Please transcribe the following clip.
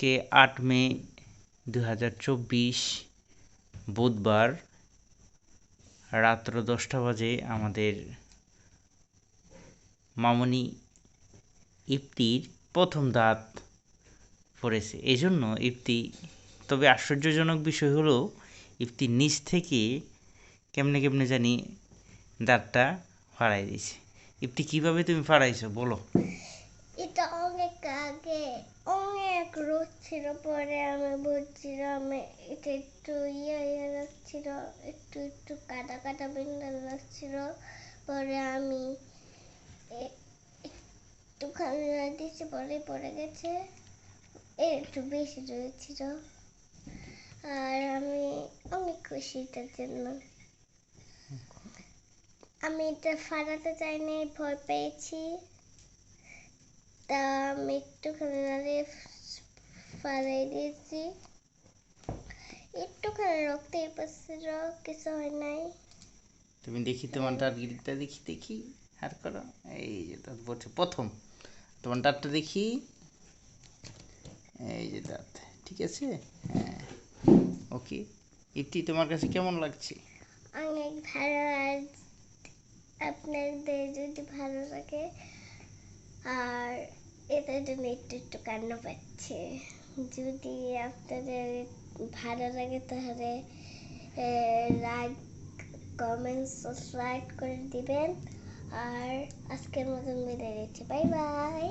আজকে আট মে দু হাজার চব্বিশ বুধবার রাত্র দশটা বাজে আমাদের মামনি ইফতির প্রথম দাঁত পড়েছে। এই জন্য ইফতি, তবে আশ্চর্যজনক বিষয় হলো ইফতি নিচ থেকে কেমনে কেমনে জানি দাঁতটা ফাড়াই দিয়েছে। ইফতি কীভাবে তুমি ফাড়াইছো বলো। এটা অনেক আগে অনেক ছিল পরে আমি বুঝছিলাম এটা একটু ইয়ে ইয়ে লাগছিল একটু একটু কাটা কাটা বিন্দাল লাগছিল পরে আমি এ- একটুখানি দিয়েছি, পরে পড়ে গেছে একটু বেশি রয়েছিল আর আমি অনেক খুশি এটার জন্য। আমি এটা ফাটাতে চাইনি, ভয় পেয়েছি। তা আমি একটুখানি ফাড়াই দিয়েছি। একটুখানি রক্তের পড়ছিল কিছু হয় নাই। তুমি দেখি তোমার গিরিটা দেখি দেখি আর করো। এই যে দাঁত পড়ছে প্রথম। তোমার দাঁতটা দেখি। এই যে দাঁত ঠিক আছে? হ্যাঁ ওকে। ইপ্তি তোমার কাছে কেমন লাগছে? অনেক ভালো আর আপনাদের যদি ভালো লাগে আর এটার জন্য একটু একটু কান্না পাচ্ছে। যদি আপনাদের ভালো লাগে তাহলে লাইক কমেন্ট সাবস্ক্রাইব করে দিবেন। আর আজকের মতন বিদায় নিচ্ছি। Bye bye